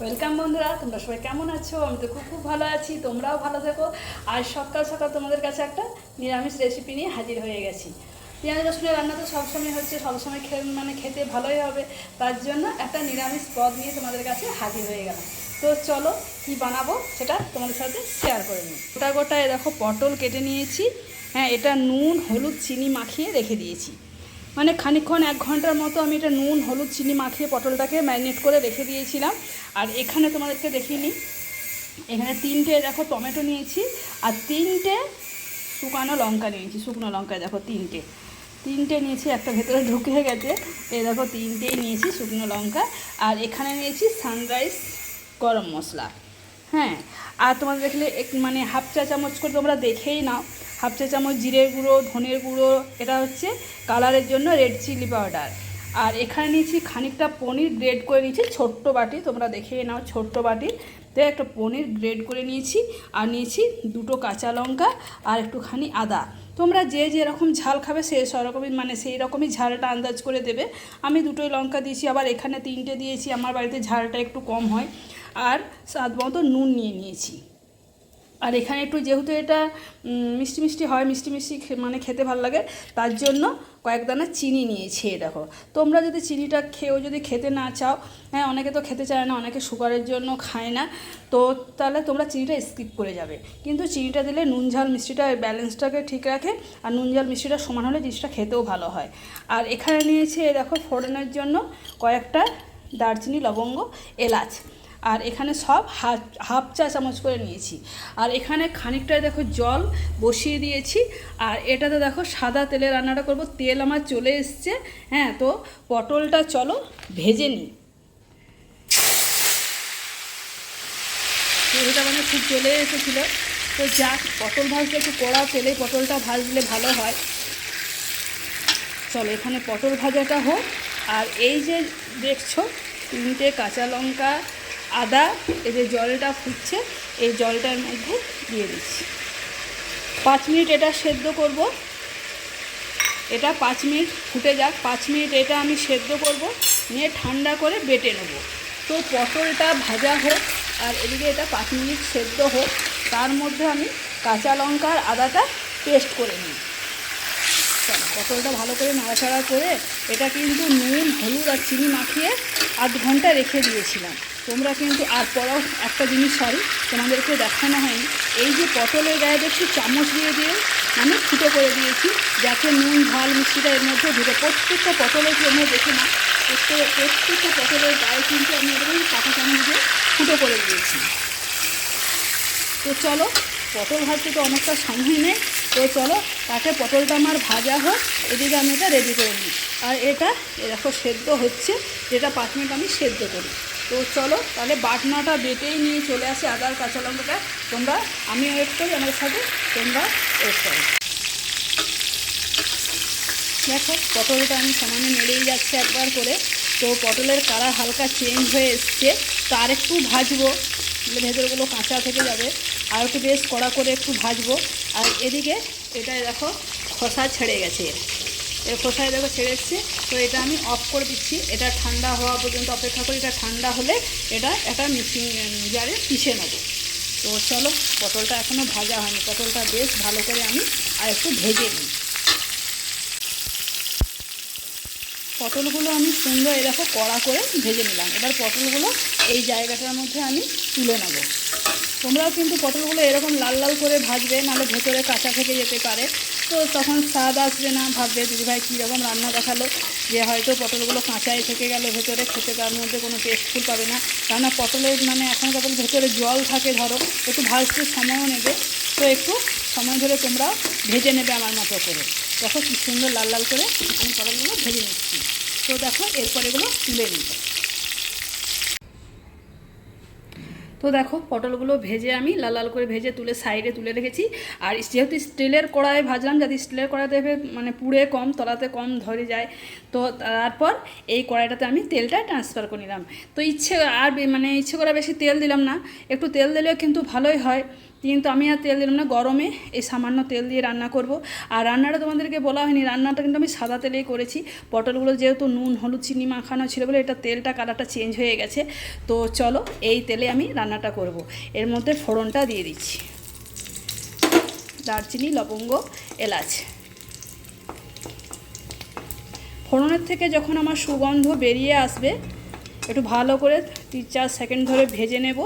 Welcome বন্ধুরা, তোমরা সবাই কেমন আছো? আমি তো খুব খুব ভালো আছি, তোমরাও ভালো থেকো। আর সকাল সকাল তোমাদের কাছে একটা নিরামিষ রেসিপি নিয়ে হাজির হয়ে গেছি। পেঁয়াজ, রসুনের রান্না তো সবসময় হচ্ছে, সবসময় খে মানে খেতে ভালোই হবে। তার জন্য একটা নিরামিষ পদ নিয়ে তোমাদের কাছে হাজির হয়ে গেলাম। তো চলো, কি বানাবো সেটা তোমাদের সাথে শেয়ার করে নিই। গোটা গোটা এ দেখো, পটল কেটে নিয়েছি। হ্যাঁ এটা নুন, হলুদ, চিনি মাখিয়ে রেখে দিয়েছি। মানে খানিকক্ষণ, এক ঘণ্টার মতো আমি এটা নুন, হলুদ, চিনি মাখিয়ে পটলটাকে ম্যারিনেট করে রেখে দিয়েছিলাম। আর এখানে তোমাদেরকে দেখিয়ে নিই। এখানে তিনটে, দেখো, টমেটো নিয়েছি আর তিনটে শুকানো লঙ্কা নিয়েছি। শুকনো লঙ্কা দেখো তিনটে। তিনটে নিয়েছি, একটা ভেতরে ঢুকে গেছে। এই দেখো তিনটেই নিয়েছি শুকনো লঙ্কা। আর এখানে নিয়েছি সানরাইজ গরম মশলা। হ্যাঁ আর তোমাদের দেখলে এক মানে হাফ চা চামচ করে তোমরা দেখেই নাও। হাফ চা চামচ জিরের গুঁড়ো, ধনের গুঁড়ো, এটা হচ্ছে কালারের জন্য রেড চিলি পাউডার আর এখানে নিয়েছি খানিকটা পনির গ্রেড করে নিয়েছি, ছোট্ট বাটি, তোমরা দেখে নাও ছোট্ট বাটি। তো একটা পনির গ্রেড করে নিয়েছি, আর নিয়েছি দুটো কাঁচা লঙ্কা আর একটুখানি আদা। তোমরা যে যেরকম ঝাল খাবে সে সেরকমই মানে সেই রকমই ঝালটা আন্দাজ করে দেবে। আমি দুটোই লঙ্কা দিয়েছি, আবার এখানে তিনটে দিয়েছি, আমার বাড়িতে ঝালটা একটু কম হয়। আর স্বাদ মতো নুন নিয়ে নিয়েছি। আর এখানে একটু যেহেতু এটা মিষ্টি মিষ্টি হয়, মিষ্টি মিষ্টি মানে খেতে ভালো লাগে, তার জন্য কয়েক দানা চিনি নিয়েছি দেখো। তোমরা যদি চিনিটা খেয়েও যদি খেতে না চাও হ্যাঁ অনেকে তো খেতে চায় না, অনেকে সুগারের জন্য খায় না, তো তাহলে তোমরা চিনিটা স্কিপ করে যাবে। কিন্তু চিনিটা দিলে নুন, ঝাল মিষ্টিটা ব্যালেন্সটাকে ঠিক রাখে, আর নুন, ঝাল মিষ্টিটা সমান হলে জিনিসটা খেতেও ভালো হয়। আর এখানে নিয়েছি দেখো, ফোড়নের জন্য কয়েকটা দারচিনি, লবঙ্গ, এলাচ। আর এখানে সব হাফ হাফ চা চামচ করে নিয়েছি। আর এখানে খানিকটা দেখো জল বসিয়ে দিয়েছি। আর এটাতে দেখো সাদা তেলে রান্নাটা করব। তেল আমার চলে এসছে। হ্যাঁ তো পটলটা চলো ভেজে নিই। তেলটা মানে খুব চলে এসেছিল। তো যাক, পটল ভাজলে একটু কড়া তেলে পটলটা ভাজলে ভালো হয়। চলো, এখানে পটল ভাজাটা হোক। আর এই যে দেখছ, তিনটে কাঁচা লঙ্কা আদা, এই যে জলটা ফুটছে, এই জলটার মধ্যে দিয়ে দিচ্ছি। পাঁচ মিনিট এটা সেদ্ধ করব। এটা পাঁচ মিনিট ফুটে যাক। পাঁচ মিনিট এটা আমি সেদ্ধ করব। নিয়ে ঠান্ডা করে বেটে নেব। তো পটলটা ভাজা হোক, আর এদিকে এটা পাঁচ মিনিট সেদ্ধ হোক, তার মধ্যে আমি কাঁচা লঙ্কা আর আদাটা পেস্ট করে নিই। পটলটা ভালো করে নাড়াচাড়া করে এটা কিন্তু নুন, হলুদ আর চিনি মাখিয়ে আধ ঘণ্টা রেখে দিয়েছিলাম। তোমরা কিন্তু, আর পরেও একটা জিনিস সরি তোমাদেরকে দেখানো হয়নি। এই যে পটলের গায়ে দেখছি চামচ দিয়ে দিয়ে আমি ফুটো করে দিয়েছি, যাতে নুন, ঝাল, মিষ্টিটা এর মধ্যে ঢুকে। প্রত্যেকটা পটলের জন্য দেখে না প্রত্যেক, প্রত্যেকটা পটলের গায়ে কিন্তু আমি এরকম কাঁটা চামচ দিয়ে ফুটো করে দিয়েছি। তো চলো পটল ভাজতে তো অনেকটা সময় নেই। তো চলো, তাকে পটলটা আমার ভাজা হোক, এদিকে আমি এটা রেডি করে নিই। আর এটা এরকম সেদ্ধ হচ্ছে, যেটা পাঁচ মিনিট আমি সেদ্ধ করি। তো চলো, তাহলে বাটনাটা বেটেই নিয়ে চলে আসি আদার কাঁচা লঙ্কাটা। তোমরা আমি ওয়েট করি আমার সাথে তোমরা ওয়েট করো। দেখো, পটলটা আমি সমানে নেড়েই যাচ্ছে একবার করে। তো পটলের কালার হালকা চেঞ্জ হয়ে এসছে। তো আর একটু ভাজবো ভেতরগুলো কাঁচা থেকে যাবে। আর একটু বেশ কড়া করে একটু ভাজবো। আর এদিকে এটা দেখো, খোসা ছেড়ে গেছে। এর খোসায় দেখো ছেড়ে এসছে। তো এটা আমি অফ করে দিচ্ছি। এটা ঠান্ডা হওয়া পর্যন্ত অপেক্ষা করি। এটা ঠান্ডা হলে এটা একটা মিক্সিং জারে পিছিয়ে নেব। তো চলো, পটলটা এখনও ভাজা হয়নি। পটলটা বেশ ভালো করে আমি আর একটু ভেজে নিই। পটলগুলো আমি সুন্দর এরকম কড়া করে ভেজে নিলাম। এবার পটলগুলো এই জায়গাটার মধ্যে আমি তুলে নেব। তোমরাও কিন্তু পটলগুলো এরকম লাল লাল করে ভাজবে, নাহলে ভেতরে কাঁচা থেকে যেতে পারে। তো তখন স্বাদ আসবে না, ভাববে দিদিভাই কীরকম রান্না দেখাল, যে হয়তো পটলগুলো কাঁচাই থেকে গেল ভেতরে, খেতে তার মধ্যে কোনো টেস্টফুল পাবে না। কেননা পটলের মানে এখন তখন ভেতরে জল থাকে ধরো, একটু ভাজতে সময়ও নেবে। তো একটু সময় ধরে তোমরা ভেজে নেবে আমার মতো করে। দেখো কি সুন্দর লাল লাল করে আমি পটলগুলো ভেজে নিচ্ছি। তো দেখো, এরপর এগুলো তুলে নিই। তো দেখো পটলগুলো ভেজে আমি লাল লাল করে ভেজে তুলে সাইডে তুলে রেখেছি। আর যেহেতু স্টিলের কড়াই ভাজলাম, যাতে স্টিলের কড়াইতে মানে পুড়ে কম, তলাতে কম ধরে যায়, তো তারপর এই কড়াইটাতে আমি তেলটা ট্রান্সফার করে নিলাম। তো ইচ্ছে, আর মানে ইচ্ছে করে বেশি তেল দিলাম না। একটু তেল দিলেও কিন্তু ভালোই হয়। কিন্তু আমি আর তেল দিলাম না, গরমে এই সামান্য তেল দিয়ে রান্না করব। আর রান্নাটা তোমাদেরকে বলা হয়নি, রান্নাটা কিন্তু আমি সাদা তেলেই করেছি। পটলগুলো যেহেতু নুন, হলুদ, চিনি মাখানো ছিল বলে এটা তেলটা কালারটা চেঞ্জ হয়ে গেছে। তো চলো এই তেলে আমি রান্নাটা করব। এর মধ্যে ফোড়নটা দিয়ে দিচ্ছি। দারচিনি, লবঙ্গ, এলাচ। ফোড়নের থেকে যখন আমার সুগন্ধ বেরিয়ে আসবে, একটু ভালো করে তিন চার সেকেন্ড ধরে ভেজে নেব।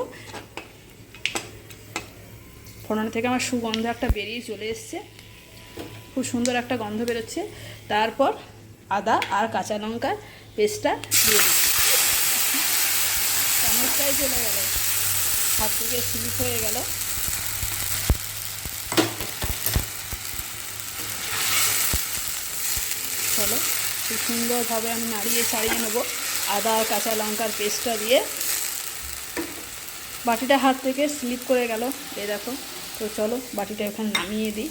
ফোড়ন থেকে আমার সুগন্ধ একটা বেরিয়ে চলে এসছে। খুব সুন্দর একটা গন্ধ বেরোচ্ছে। তারপর আদা আর কাঁচা লঙ্কার পেস্টটা দিয়ে দিচ্ছি চামচটাই চলে গেল। হাত থেকে স্লিপ হয়ে গেল। চলো, খুব সুন্দরভাবে আমি নাড়িয়ে ছাড়িয়ে নেব আদা আর কাঁচা লঙ্কার পেস্টটা দিয়ে। বাটিটা হাত থেকে স্লিপ করে গেল। এই দেখো। তো চলো বাটিটা এখানে নামিয়ে দিই।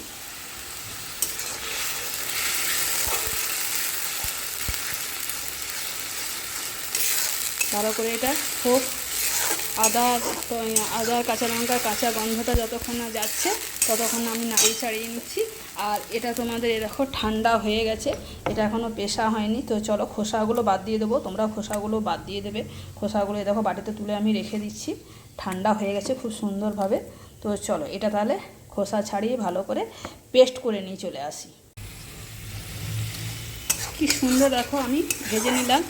ভালো করে এটা হোক আদা আদা, কাঁচা লঙ্কা, কাঁচা গন্ধটা যতক্ষণ না যাচ্ছে, ততক্ষণ আমি নাড়িয়ে ছাড়িয়ে নিচ্ছি। আর এটা তোমাদের এ দেখো ঠান্ডা হয়ে গেছে, এটা এখনও পেশা হয়নি। তো চলো খোসাগুলো বাদ দিয়ে দেবো, তোমরা খোসাগুলো বাদ দিয়ে দেবে। খোসাগুলো দেখো বাটিতে তুলে আমি রেখে দিচ্ছি, ঠান্ডা হয়ে গেছে খুব সুন্দরভাবে। তো চলো, এটা তাহলে খোসা ছাড়িয়ে ভালো করে পেস্ট করে নিয়ে চলে আসি। কি সুন্দর দেখো, আমি ভেজে নিলাম।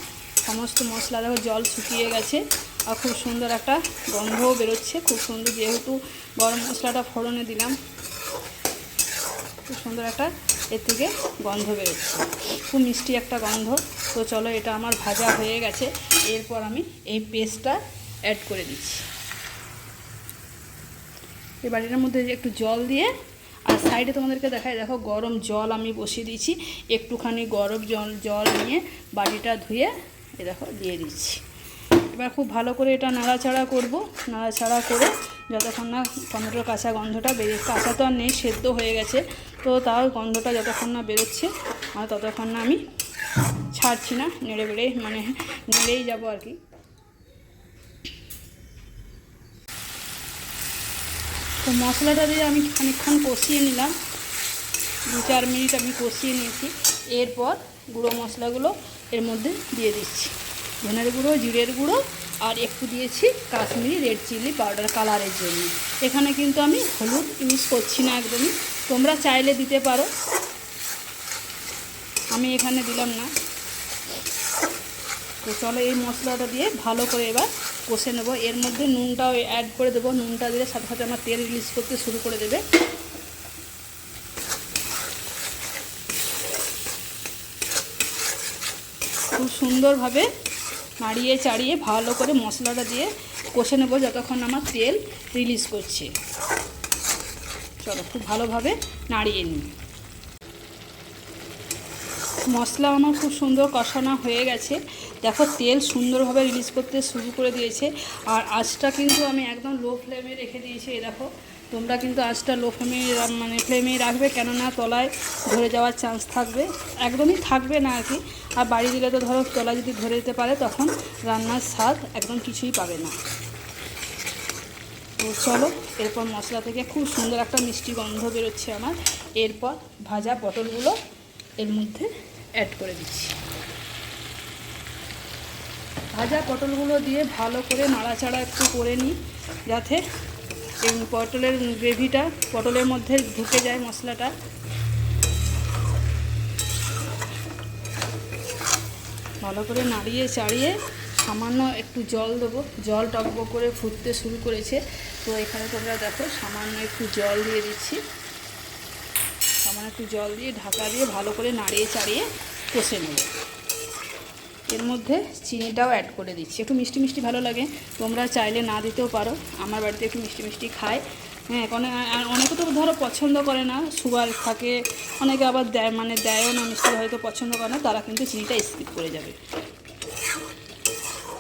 সমস্ত মশলা দেখো, জল শুকিয়ে গেছে। আর খুব সুন্দর একটা গন্ধও বেরোচ্ছে। খুব সুন্দর যেহেতু গরম মশলাটা ফোড়নে দিলাম, খুব সুন্দর একটা এর থেকে গন্ধ বেরোচ্ছে। খুব মিষ্টি একটা গন্ধ। তো চলো, এটা আমার ভাজা হয়ে গেছে। এরপর আমি এই পেস্টটা অ্যাড করে দিচ্ছি। এই বাটিটার মধ্যে একটু জল দিয়ে, আর সাইডে তোমাদেরকে দেখাই, দেখো গরম জল আমি বসিয়ে দিয়েছি, একটুখানি গরম জল জল নিয়ে বাটিটা ধুয়ে এ দেখো দিয়ে দিচ্ছি। এবার খুব ভালো করে এটা নাড়াচাড়া করব, নাড়াচাড়া করে যতক্ষণ না টমেটোর কাঁচা গন্ধটা বেরিয়ে কাঁচা তো আর নেই, সেদ্ধ হয়ে গেছে, তো তাও গন্ধটা যতক্ষণ না বেরোচ্ছে, আর ততক্ষণ না আমি ছাড়ছি না, নেড়ে বেড়ে মানে নেড়েই যাব আর কি। তো মশলাটা দিয়ে আমি খানিকক্ষণ কষিয়ে নিলাম। দু চার মিনিট আমি কষিয়ে নিয়েছি। এরপর গুঁড়ো মশলাগুলো এর মধ্যে দিয়ে দিচ্ছি। ধনের গুঁড়ো, জিরের গুঁড়ো আর একটু দিয়েছি কাশ্মীরি রেড চিলি পাউডার কালারের জন্য। এখানে কিন্তু আমি হলুদ ইউজ করছি না একদমই। তোমরা চাইলে দিতে পারো। আমি এখানে দিলাম না। তো চলো এই মশলাটা দিয়ে ভালো করে এবার কষে নেব। এর মধ্যে নুনটাও অ্যাড করে দেবো। নুনটা দিলে সাথে সাথে আমার তেল রিলিজ করতে শুরু করে দেবে। খুব সুন্দরভাবে নাড়িয়ে চাড়িয়ে ভালো করে মশলাটা দিয়ে কষে নেব যতক্ষণ আমার তেল রিলিজ করছে। চলো, খুব ভালোভাবে নাড়িয়ে নিই। মশলা আমার খুব সুন্দর কষানো হয়ে গেছে। দেখো, তেল সুন্দরভাবে রিলিজ করতে শুরু করে দিয়েছে। আর আঁচটা কিন্তু আমি একদম লো ফ্লেমে রেখে দিয়েছি, এই দেখো। তোমরা কিন্তু আঁচটা লো ফ্লেমে মানে ফ্লেমে রাখবে, কেননা তলায় ধরে যাওয়ার চান্স থাকবে। একদমই থাকবে না আর কি। আর বাড়ি দিলে তো ধরো, তলা যদি ধরে যেতে পারে, তখন রান্নার স্বাদ একদম কিছুই পাবে না। তো চলো, এরপর মশলা থেকে খুব সুন্দর একটা মিষ্টি গন্ধ বেরোচ্ছে আমার। এরপর ভাজা পটলগুলো এর মধ্যে অ্যাড করে দিচ্ছি। ভাজা পটলগুলো দিয়ে ভালো করে নাড়াচাড়া একটু করে নিই, যাতে পটলের গ্রেভিটা, পটলের মধ্যে ঢুকে যায় মশলাটা। ভালো করে নাড়িয়ে চাড়িয়ে সামান্য একটু জল দেবো। জল টকবক করে ফুটতে শুরু করেছে। তো এখানে তোমরা দেখো, সামান্য একটু জল দিয়ে দিচ্ছি। সামান্য একটু জল দিয়ে ঢাকা দিয়ে ভালো করে নাড়িয়ে চাড়িয়ে কষে নেব। এর মধ্যে চিনিটাও অ্যাড করে দিচ্ছি। একটু মিষ্টি মিষ্টি ভালো লাগে। তোমরা চাইলে না দিতেও পারো। আমার বাড়িতে একটু মিষ্টি মিষ্টি খায়। হ্যাঁ অনেক তো ধরো পছন্দ করে না। সুগার থাকে। অনেকে আবার দেয় মানে দেয়ও না। মিষ্টি হয়তো পছন্দ করে না। তারা কিন্তু চিনিটা স্কিপ করে যাবে।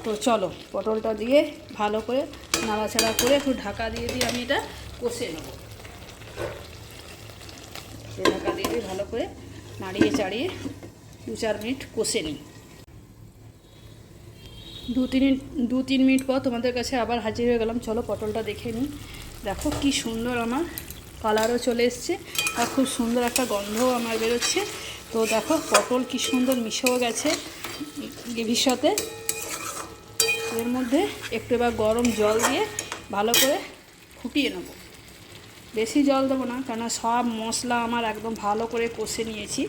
তো চলো, পটলটা দিয়ে ভালো করে নাড়াচাড়া করে একটু ঢাকা দিয়ে দিয়ে আমি এটা কষে নেব। ঢাকা দিয়ে ভালো করে নাড়িয়ে চাড়িয়ে দু চার মিনিট কষে নিই। দু তিন দু তিন মিনিট পর তোমাদের কাছে আবার হাজির হয়ে গেলাম। চলো পটলটা দেখে নিই। দেখো কি সুন্দর আমার কালারও চলে এসছে আর খুব সুন্দর একটা গন্ধও আমার বেরোচ্ছে। তো দেখো পটল কি সুন্দর মিশেও গেছে গ্রেভির সাথে। এর মধ্যে একটু এবার গরম জল দিয়ে ভালো করে ফুটিয়ে নেব। বেশি জল দেবো না কেন সব মশলা আমার একদম ভালো করে কষে নিয়েছি।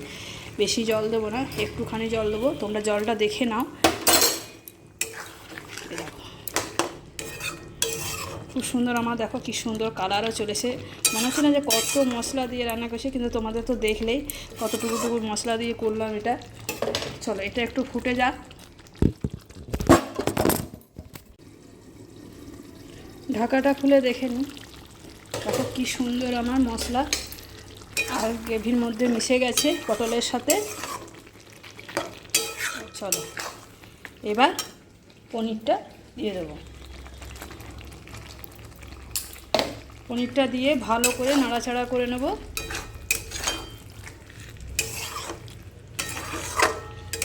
বেশি জল দেবো না, একটুখানি জল দেবো। তোমরা জলটা দেখে নাও। খুব সুন্দর আমার, দেখো কি সুন্দর কালারও চলেছে। মনে হচ্ছে না যে কত মশলা দিয়ে রান্না করছি, কিন্তু তোমাদের তো দেখলেই কতটুকু টুকু মশলা দিয়ে করলাম এটা। চলো, এটা একটু ফুটে যাক। ঢাকাটা খুলে দেখে নিই। কি সুন্দর আমার মশলা। আর গ্রেভির মধ্যে মিশে গেছে পটলের সাথে। চলো, এবার পনিরটা দিয়ে দেবো। পনিরটা দিয়ে ভালো করে নাড়াচাড়া করে নেব।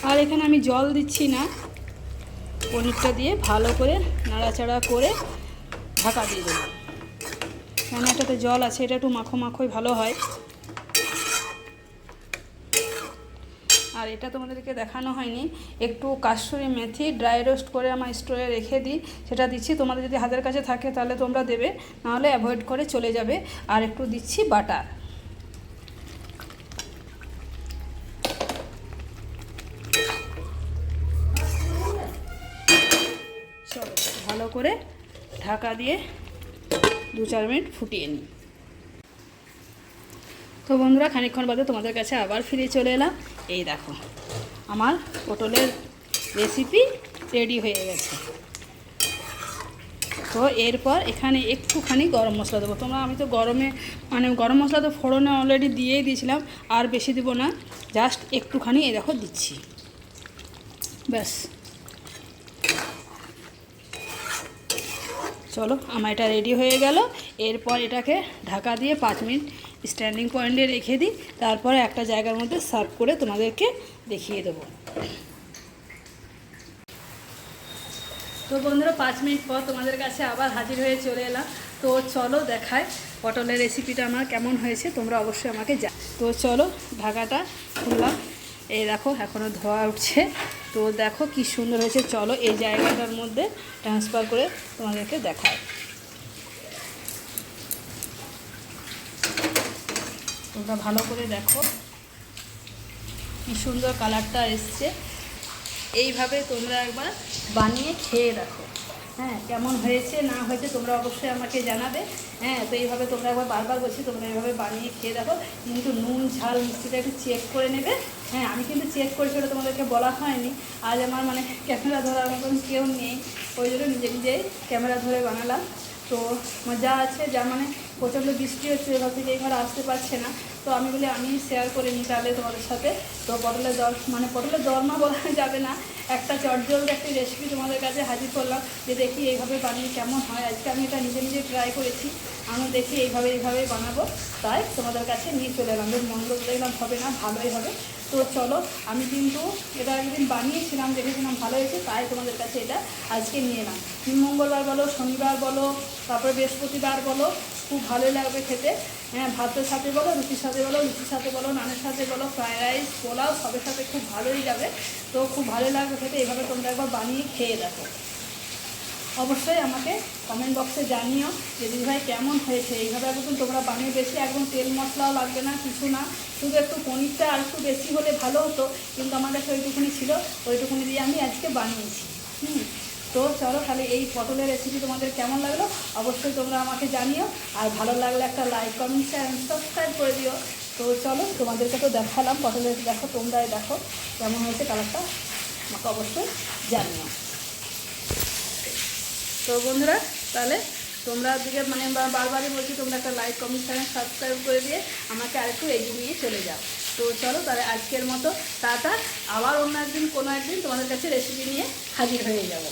আর এখানে আমি জল দিচ্ছি না। পনিরটা দিয়ে ভালো করে নাড়াচাড়া করে ঢাকা দিয়ে দেবো। কেন জল আছে, এটা একটু মাখো মাখোই ভালো হয়। আর এটা তোমাদেরকে দেখানো হয়নি। একটু কাশ্মীরি মেথি ড্রাই রোস্ট করে আমার স্টোরে রেখে দিই, সেটা দিচ্ছি। তোমাদের যদি হাতের কাছে থাকে তাহলে তোমরা দেবে, নাহলে অ্যাভয়েড করে চলে যাবে। আর একটু দিচ্ছি বাটার। ভালো করে ঢাকা দিয়ে দু চার মিনিট ফুটিয়ে নিই। তো বন্ধুরা, খানিকক্ষণ বাদে তোমাদের কাছে আবার ফিরে চলে এলাম। এই দেখো, আমার পটলের রেসিপি রেডি হয়ে গেছে। তো এরপর এখানে একটুখানি গরম মশলা দেবো। তোমরা, আমি তো গরমে মানে গরম মশলা তো ফোড়নে অলরেডি দিয়েই দিয়েছিলাম, আর বেশি দেবো না। জাস্ট একটুখানি এই দেখো দিচ্ছি। ব্যাস। চলো, আমার এটা রেডি হয়ে গেল। এরপর এটাকে ঢাকা দিয়ে পাঁচ মিনিট স্ট্যান্ডিং পয়েন্টে রেখে দিই। তারপরে একটা জায়গার মধ্যে সার্ভ করে তোমাদেরকে দেখিয়ে দেবো। তো বন্ধুরা, পাঁচ মিনিট পর তোমাদের কাছে আবার হাজির হয়ে চলে এলাম। তো চলো দেখায় পটলের রেসিপিটা আমার কেমন হয়েছে, তোমরা অবশ্যই আমাকে যা তো চলো, ঢাকাটা খুললাম। এই দেখো এখনও ধোয়া উঠছে। তো দেখো কি সুন্দর হয়েছে। চলো এই জায়গাটার মধ্যে ট্রান্সফার করে তোমাদেরকে দেখায় তোমরা ভালো করে দেখো। কি সুন্দর কালারটা এসছে। এইভাবে তোমরা একবার বানিয়ে খেয়ে দেখো। হ্যাঁ কেমন হয়েছে, না হয়েছে তোমরা অবশ্যই আমাকে জানাবে। হ্যাঁ তো এইভাবে তোমরা একবার বারবার বলছি, তোমরা এইভাবে বানিয়ে খেয়ে দেখো। কিন্তু নুন, ঝাল, মিষ্টিটা একটু চেক করে নেবে। হ্যাঁ আমি কিন্তু চেক করেছি, ওটা তোমাদেরকে বলা হয়নি। আজ আমার মানে ক্যামেরা ধরার মতন কেউ নেই। ওই জন্য নিজে নিজেই ক্যামেরা ধরে বানালাম। তো যা আছে, যা মানে প্রচণ্ড বৃষ্টি হচ্ছে এবার থেকে এই ঘরে আসতে পারছে না। তো আমি বলি আমি শেয়ার করে নিই তাহলে তোমাদের সাথে। তো পটলের দর মানে পটলের দরমা বলা যাবে না। একটা চটজলদি একটা রেসিপি তোমাদের কাছে হাজির করলাম যে দেখি এইভাবে বানিয়ে কেমন হয়। আজকে আমি এটা নিজে নিজে ট্রাই করেছি। আমি দেখি এইভাবে এইভাবে বানাবো। তাই তোমাদের কাছে নিয়ে চলে এলাম। বেশ মন্দ দেখলাম হবে না, ভালোই হবে। তো চলো, আমি কিন্তু এটা একদিন বানিয়েছিলাম, দেখেছিলাম ভালো হয়েছে, তাই তোমাদের কাছে এটা আজকে নিয়ে এলাম। মঙ্গলবার বলো, শনিবার বলো, তারপরে বৃহস্পতিবার বলো খুব ভালোই লাগবে খেতে। হ্যাঁ ভাতের সাথে বলো, রুটির সাথে বলো, লুচির সাথে বলো, নানের সাথে বলো ফ্রায়েড রাইস, পোলাও, সবের সাথে খুব ভালোই যাবে। তো খুব ভালো লাগবে খেতে এভাবে তোমরা একবার বানিয়ে খেয়ে দেখো। অবশ্যই আমাকে কমেন্ট বক্সে জানিও যে দিদিভাই কেমন হয়েছে। এইভাবে একদম তোমরা বানিয়ে বেশি একদম তেল মশলাও লাগবে না, কিছু না। শুধু একটু পনিরটা আর একটু বেশি হলে ভালো হতো, কিন্তু আমার কাছে ওইটুকুনি ছিল, ওইটুকুনি দিয়ে আমি আজকে বানিয়েছি। হুম। তো চলো তাহলে এই পটলের রেসিপি তোমাদের কেমন লাগল? অবশ্যই তোমরা আমাকে জানিও। আর ভালো লাগলে একটা লাইক কমেন্ট শেয়ার সাবস্ক্রাইব করে দিও। তো চলো তোমাদেরকে তো দেখালাম পটলের দেখো, তোমরাই দেখো কেমন হয়েছে কালারটা আমাকে অবশ্যই জানিও। তো বন্ধুরা, তাহলে তোমরা দিকে মানে বারবারই বলছি, তোমরা একটা লাইক কমেন্ট চ্যানেল সাবস্ক্রাইব করে দিয়ে আমাকে আরেকটু এগিয়ে নিয়ে চলে যাও। তো চলো তাহলে আজকের মতো, টাটা। আবার অন্য একদিন, কোনো একদিন তোমাদের কাছে রেসিপি নিয়ে হাজির হয়ে যাব।